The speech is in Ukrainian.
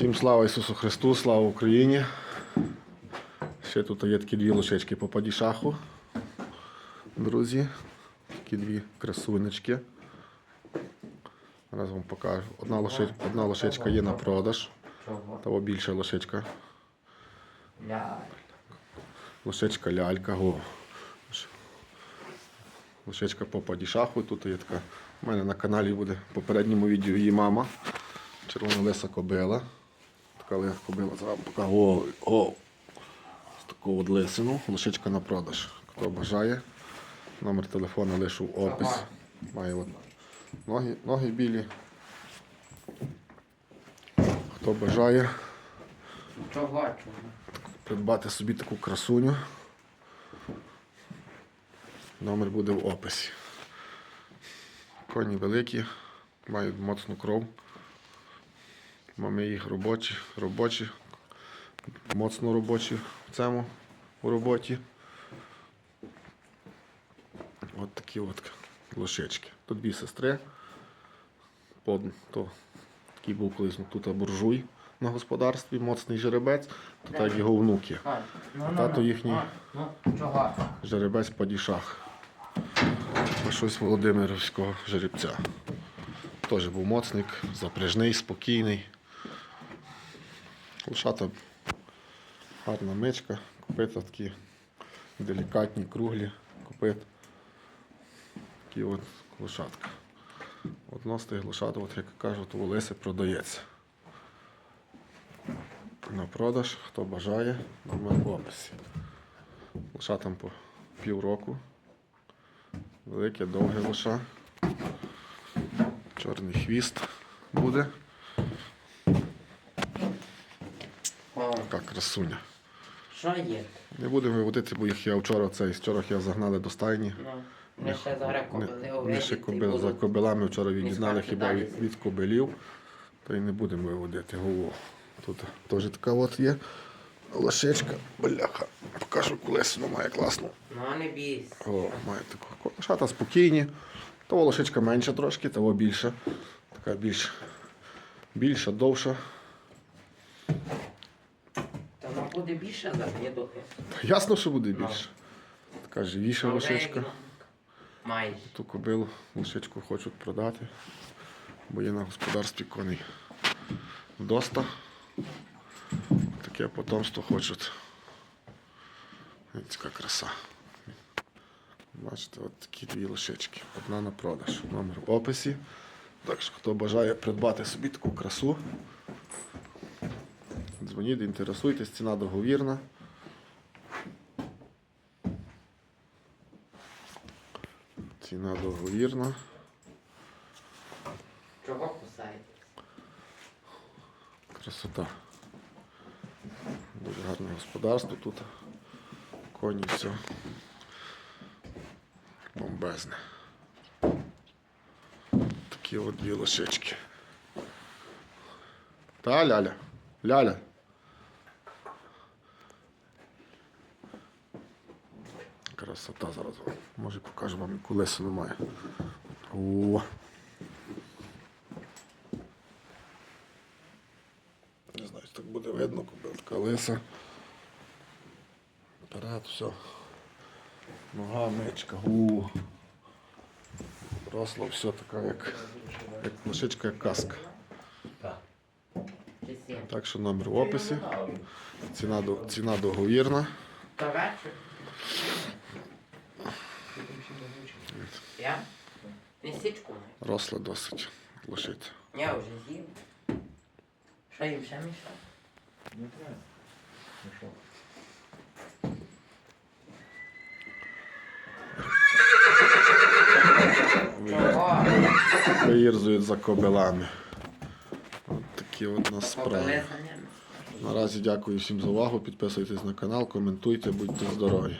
Всім слава Ісусу Христу, слава Україні. Ще тут є такі дві лошечки по падішаху. Друзі. Такі дві красунечки. Зараз вам покажу. Одна, лоши... Одна лошечка є на продаж. Того більша лошечка. Лошечка лялька. Го. Лошечка по падішаху. Тут є така. У мене на каналі буде в попередньому відео її мама. Червонолиса кобила. Ли- кобила зараз пока го, го. З таку от лисину. Лошечка на продаж. Хто бажає. Номер телефону лишу в опис. Має от ноги, ноги білі. Хто бажає придбати собі таку красуню. Номер буде в описі. Коні великі, мають моцну кров. Мами їх робочі, робочі, моцно робочі в цьому у роботі. От такі от лошечки. Тут дві сестри. Под, то, такий був колись ну, тут буржуй на господарстві, моцний жеребець, то так його внуки. Ай, ну, ну, Тато їхній. А? Жеребець падішах. А щось Володимирівського жеребця. Теж був моцник, запряжний, спокійний. Лошата гарна мичка, копита такі делікатні, круглі копит. Такі от лошадка. Одно з тих лошад, от як кажуть, у Лиси продається. На продаж, хто бажає, номер в описі. Лошатам по півроку. Велике, довге лоша. Чорний хвіст буде. О, Така красуня. що є? Не будемо виводити, бо їх я вчора цей вчора їх загнали до стайні. Ну, ми ще зараз кобили Ми ще овець, кобил, за кобилами вчора відігнали скажете хіба від, від кобилів. То й не будемо виводити голову. Тут теж така от є лошечка, бляха. Покажу колесину має класну. Ну, не бійся. О, має таку шата спокійні. Того лошечка менша трошки, того більша. Така більш, більша, довша. Буде більше за дідухи. Ясно, що буде більше. Така живіша лошечка. Майже. Ту кобилу лошечку хочуть продати, бо є на господарстві коней вдоста. Таке потомство хочуть. Така краса. Бачите, от такі дві лошечки. Одна на продаж. Номер в описі. Так що, хто бажає придбати собі таку красу, дзвоніть, інтересуйтесь, ціна договірна. Ціна договірна. Чого кусаєте? Красота. Дуже гарне господарство тут. Коні все. Бомбезне. Такі от дві лошечки. Та ляля. Ляля. Красота зараз. Може покажу вам, яку лесу немає. О. Не знаю, так буде видно, купив така лиса. Вперед, все. Нога, мечка, у. Росло все така, як, як лошичка, як каска. Так що номер в описі. Ціна, ціна договірна. Я? Місячку маю. Росла досить лошиця. Я вже з'їв. Що їм ще мішав? Не треба. Ну? Чого? Виїрзують за кобилами. От такі от нас справи. Кобили за ними. Наразі дякую всім за увагу. Підписуйтесь на канал, коментуйте, будьте здорові.